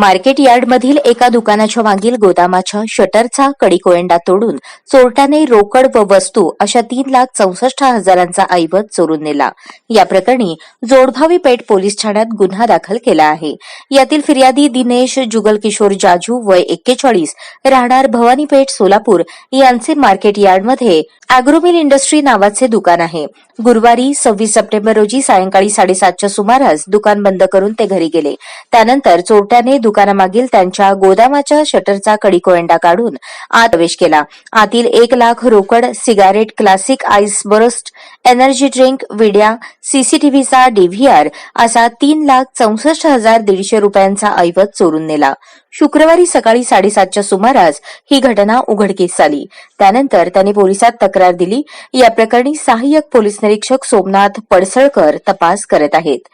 Market यार्डमधील एका दुकानाच्या मागील गोदामाच्या शटरचा कडीकोयंडा तोडून चोरट्याने रोकड व वस्तू अशा तीन लाख चौसष्ट हजारांचा ऐवज चोरून नेला. या प्रकरणी जोडभावी पेठ पोलीस ठाण्यात गुन्हा दाखल केला आहे. यातील फिर्यादी दिनेश जुगल किशोर जाजू वय एक्केचाळीस राहणार भवानीपेठ सोलापूर यांचे मार्केट यार्डमध्ये अॅग्रोमिल इंडस्ट्री नावाचे दुकान आहे. गुरुवारी सव्वीस सप्टेंबर रोजी सायंकाळी साडेसातच्या सुमारास दुकान बंद करून ते घरी गेले. त्यानंतर चोरट्याने दुकानामागील त्यांच्या गोदामाच्या शटरचा कडीकोयंडा काढून आत प्रवेश केला. आतील एक लाख रोकड cigarette classic ice burst energy drink विड्या सीसीटीव्हीचा डीव्हीआर असा तीन लाख चौसष्ट हजार दीडशे रुपयांचा ऐवज चोरून नेला. शुक्रवारी सकाळी साडेसातच्या सुमारास ही घटना उघडकीस आली. त्यानंतर त्यांनी पोलिसात तक्रार दिली. या प्रकरणी सहाय्यक पोलीस निरीक्षक सोमनाथ पडसळकर तपास करत आहेत.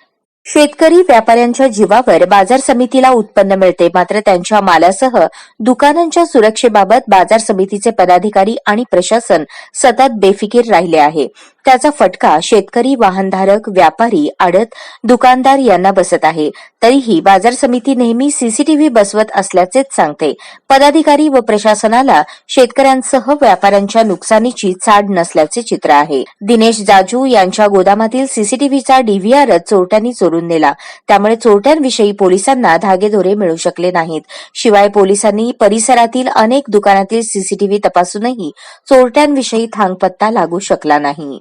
शेतकरी व्यापाऱ्यांच्या जीवावर बाजार समितीला उत्पन्न मिळते. मात्र त्यांच्या मालासह दुकानांच्या सुरक्षेबाबत बाजार समितीचे पदाधिकारी आणि प्रशासन सतत बेफिकीर राहिले आहे. त्याचा फटका शेतकरी वाहनधारक व्यापारी आडत दुकानदार यांना बसत आहे. तरीही बाजार समिती नेहमी सीसीटीव्ही बसवत असल्याचेच सांगते. पदाधिकारी व प्रशासनाला शेतकऱ्यांसह व्यापाऱ्यांच्या नुकसानीची चाड नसल्याचे चित्र आहे. दिनेश जाजू यांच्या गोदामातील सीसीटीव्हीचा डीव्हीआरच चोरट्यांनी चोरून नेला. त्यामुळे चोरट्यांविषयी पोलिसांना धागेदोरे मिळू शकले नाहीत. शिवाय पोलिसांनी परिसरातील अनेक दुकानातील सीसीटीव्ही तपासूनही चोरट्यांविषयी थांगपत्ता लागू शकला नाही.